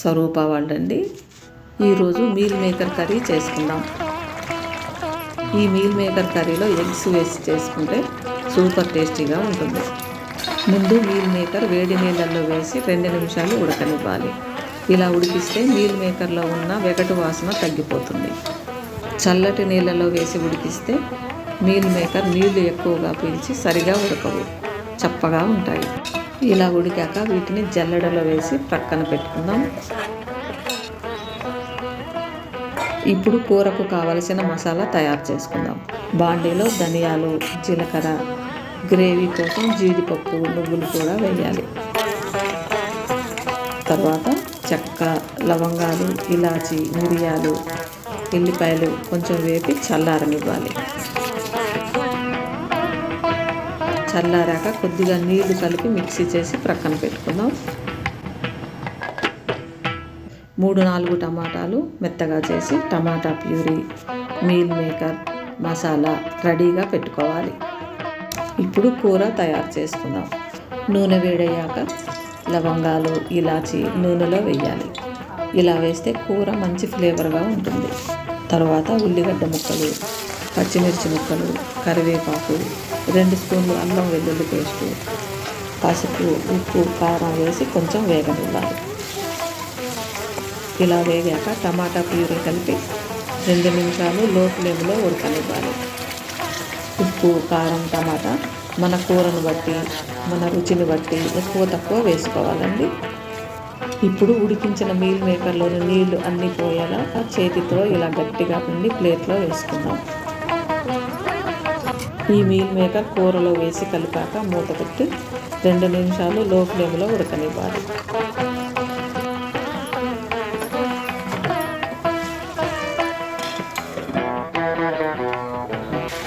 స్వరూప వాళ్ళండి ఈరోజు meal maker curry చేసుకుందాం. ఈ మీల్ మేకర్ కర్రీలో ఎగ్స్ వేసి చేసుకుంటే సూపర్ టేస్టీగా ఉంటుంది. ముందు మీల్ మేకర్ వేడి నీళ్ళల్లో వేసి రెండు నిమిషాలు ఉడకనివ్వాలి. ఇలా ఉడికిస్తే మీల్ మేకర్లో ఉన్న వెగటు వాసన తగ్గిపోతుంది. చల్లటి నీళ్ళలో వేసి ఉడికిస్తే మీల్ మేకర్ నీళ్ళు ఎక్కువగా పీల్చి సరిగా ఉడకవు. చప్పగా ఉంటాయి. ఇలా ఉడికాక వీటిని జల్లెడలో వేసి ప్రక్కన పెట్టుకుందాం. ఇప్పుడు కూరకు కావలసిన మసాలా తయారు చేసుకుందాం. బాండీలో ధనియాలు జీలకర్ర గ్రేవీ కోసం జీడిపప్పు నువ్వులు కూడా వేయాలి. తర్వాత చెక్క లవంగాలు ఇలాచి మిరియాలు ఎల్లిపాయలు కొంచెం వేపి చల్లారనివ్వాలి. చల్లారాక కొద్దిగా నీళ్ళు కలిపి మిక్సీ చేసి ప్రక్కన పెట్టుకుందాం. మూడు నాలుగు టమాటాలు మెత్తగా చేసి tomato puree meal maker masala రెడీగా పెట్టుకోవాలి. ఇప్పుడు కూర తయారు చేసుకుందాం. నూనె వేడయ్యాక లవంగాలు ఇలాచి నూనెలో వేయాలి. ఇలా వేస్తే కూర మంచి ఫ్లేవర్గా ఉంటుంది. తర్వాత ఉల్లిగడ్డ ముక్కలు పచ్చిమిర్చి ముక్కలు కరివేపాకు రెండు స్పూన్లు అల్లం వెల్లుల్లి పేస్టు పసుపు ఉప్పు కారం వేసి కొంచెం వేగనివ్వాలి. ఇలా వేగాక టమాటా ప్యూరీ కలిపి రెండు నిమిషాలు లో ఫ్లేమ్లో ఉడకనివ్వాలి. ఉప్పు కారం టమాటా మన కూరను బట్టి మన రుచిని బట్టి ఎక్కువ తక్కువ వేసుకోవాలండి. ఇప్పుడు ఉడికించిన మీల్ మేకర్లోని నీళ్ళు అన్నీ పోయేలా చేతితో ఇలా గట్టిగా పిండి ప్లేట్లో వేసుకుందాం. ఈ మీల్ మేకర్ కూరలో వేసి కలిపాక మూత పెట్టి రెండు నిమిషాలు లో ఫ్లేమ్లో ఉడకనివ్వాలి.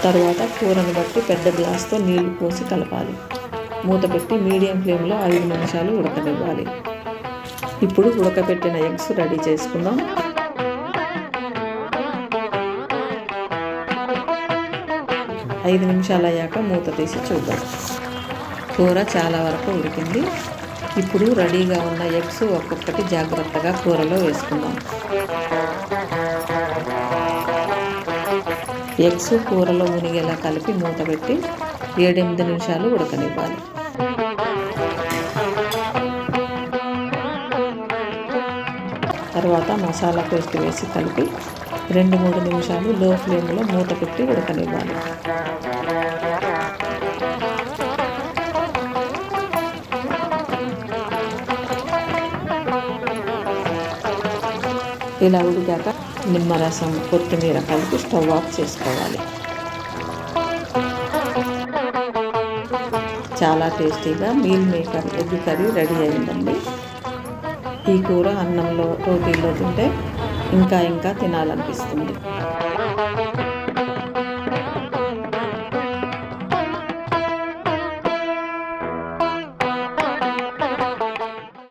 తర్వాత కూరను బట్టి పెద్ద గ్లాస్తో నీళ్ళు పోసి కలపాలి. మూత పెట్టి మీడియం ఫ్లేమ్లో ఐదు నిమిషాలు ఉడకనివ్వాలి. ఇప్పుడు ఉడకబెట్టిన ఎగ్స్ రెడీ చేసుకుందాం. ఐదు నిమిషాలు అయ్యాక మూత తీసి చూద్దాం. కూర చాలా వరకు ఉడికింది. ఇప్పుడు రెడీగా ఉన్న ఎగ్స్ ఒక్కొక్కటి జాగ్రత్తగా కూరలో వేసుకుందాం. ఎగ్స్ కూరలో మునిగేలా కలిపి మూత పెట్టి ఏడెనిమిది నిమిషాలు ఉడకనివ్వాలి. తర్వాత మసాలా పేస్ట్ వేసి కలిపి రెండు మూడు నిమిషాలు లో ఫ్లేమ్లో మూత పెట్టి ఉడకనివ్వాలి. ఇలా ఉడికాక నిమ్మరసం కొత్తిమీర కలిపి స్టవ్ ఆఫ్ చేసుకోవాలి. చాలా టేస్టీగా meal maker egg curry ready అయిందండి. ఈ కూర అన్నంలో రోటీల్లో తింటే ఇంకా ఇంకా తినాలనిపిస్తుంది.